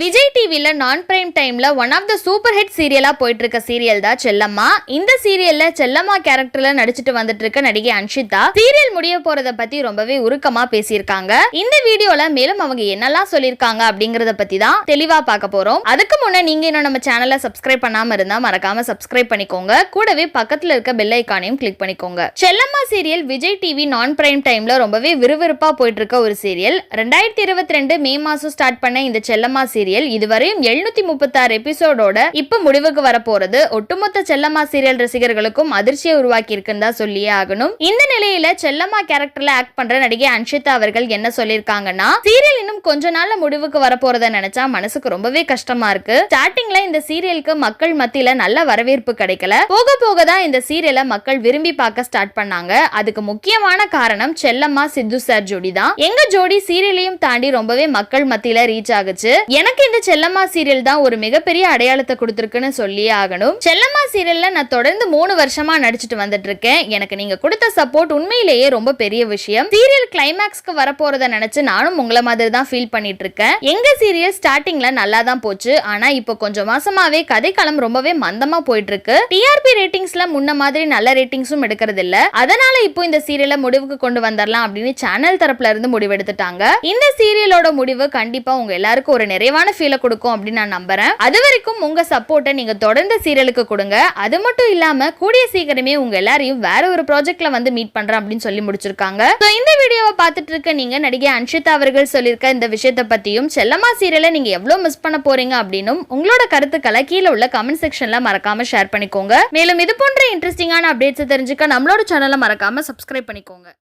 விஜய் டிவியில் நான் பிரைம் டைமில் one of the super hit சீரியலாக போயிட்டு இருக்க சீரியல் தான் செல்லம்மா. இந்த சீரியலில் செல்லம்மா கேரக்டரில் நடிச்சிட்டு வந்துட்டு இருக்க நடிகை அன்ஷிதா. சீரியல் முடிய போறத பத்தி ரொம்பவே உருக்கமாக பேசியிருக்காங்க. இந்த வீடியோல மேலும் அவங்க என்னெல்லாம் சொல்லியிருக்காங்க அப்படிங்கறத பத்தி தான் தெளிவா பார்க்க போறோம். அதுக்கு முன்ன நீங்க இன்னும் நம்ம சேனலை சப்ஸ்கிரைப் பண்ணாம இருந்தா மறக்காம சப்ஸ்கிரைப் பண்ணிக்கோங்க. கூடவே பக்கத்தில் இருக்க பெல் ஐக்கானையும் கிளிக் பண்ணிக்கோங்க. செல்லம்மா சீரியல் விஜய் டிவி நான் பிரைம் டைம்ல ரொம்பவே விறுவிறுப்பா போயிட்டு இருக்க ஒரு சீரியல் ரெண்டாயிரத்தி இருபத்தி ரெண்டு மே மாசம் ஸ்டார்ட் பண்ண இந்த செல்லம்மா சீரியல் இதுவரையும் எழுநூத்தி முப்பத்தாறு எபிசோடோட இப்ப முடிவுக்கு வரப்போறது ஒட்டுமொத்த செல்லம்மா சீரியல் ரசிகர்களுக்கும் அதிர்ச்சியை உருவாக்கி இருக்குன்னு தான் சொல்லியே ஆகணும். இந்த நிலையில செல்லம்மா கேரக்டர்ல ஆக்ட் பண்ற நடிகை அன்ஷிதா அவர்கள் என்ன சொல்லியிருக்காங்கன்னா சீரியல் இன்னும் கொஞ்ச நாள்ல முடிவுக்கு வரப்போறத நினைச்சா மனசுக்கு ரொம்பவே கஷ்டமா இருக்கு. ஸ்டார்டிங்ல இந்த சீரியலுக்கு மக்கள் மத்தியில நல்ல வரவேற்பு கிடைக்கல. போக போக தான் இந்த சீரியலை மக்கள் விரும்பி பார்க்க ஸ்டார்ட் பண்ணாங்க. அதுக்கு முக்கியமான காரணம் செல்லம்மா சித்து சார் ஜோடி தான். எங்க ஜோடி சீரியலையும் தாண்டி ரொம்பவே மக்கள் மத்தியில ரீச் ஆகுச்சு. எனக்கு எனக்கு இந்த செல்லம்மா சீரியல் தான் ஒரு மிகப்பெரிய அடையாளத்தை கொடுத்துருக்குன்னு சொல்லியே ஆகணும். செல்லம்மா சீரியல்ல நான் தொடர்ந்து மூணு வருஷமா நடிச்சிட்டு வந்துட்டு இருக்கேன் எனக்கு நீங்க கொடுத்த சப்போர்ட் உண்மையிலேயே ரொம்ப பெரிய விஷயம். சீரியல் கிளைமேக்ஸ்க்கு வரப்போறத நினைச்சு நானும் உங்களை மாதிரி தான் ஃபீல் பண்ணிட்டு இருக்கேன் எங்க சீரியல் ஸ்டார்டிங்ல நல்லா தான் போச்சு. ஆனா இப்போ கொஞ்சம் மாசமாவே கதைக்களம் ரொம்பவே மந்தமா போயிட்டு இருக்கு டிஆர்பி ரேட்டிங்ஸ்ல முன்ன மாதிரி நல்ல ரேட்டிங்ஸும் எடுக்கிறது இல்ல அதனால இப்போ இந்த சீரியலை முடிவுக்கு கொண்டு வந்துடலாம் அப்படின்னு சேனல் தரப்புல இருந்து முடிவெடுத்துட்டாங்க. இந்த சீரியலோட முடிவு கண்டிப்பா உங்க எல்லாருக்கும் ஒரு நிறைவான ஃபீலை கொடுக்கும் அப்படின்னு நான் நம்புறேன். அது வரைக்கும் உங்க சப்போர்ட்டை நீங்க தொடர்ந்து சீரியலுக்கு கொடுங்க. அது மட்டும் இல்லாம கூடிய சீக்கிரமே உங்க எல்லாரையும் வேற ஒரு ப்ராஜெக்ட்ல வந்து மீட் பண்றேன் அப்படின்னு சொல்லி முடிச்சிருக்காங்க. ஸோ இந்த வீடியோவை பார்த்துட்டு இருக்க நீங்க நடிகை அன்ஷிதா அவர்கள் சொல்லியிருக்க இந்த விஷயத்தை பத்தியும் செல்லம்மா சீரியலை நீங்க எவ்வளவு மிஸ் பண்ண போறீங்க அப்படின்னும் உங்களோட கருத்துக்களை கீழே உள்ள கமெண்ட் செக்ஷன்ல மறக்காம ஷேர் பண்ணிக்கோங்க. மேலும் இது போன்ற இன்ட்ரெஸ்டிங்கான அப்டேட்ஸ் தெரிஞ்சுக்க நம்மளோட சேனலை மறக்காம சப்ஸ்கிரைப் பண்ணிக்கோங்க.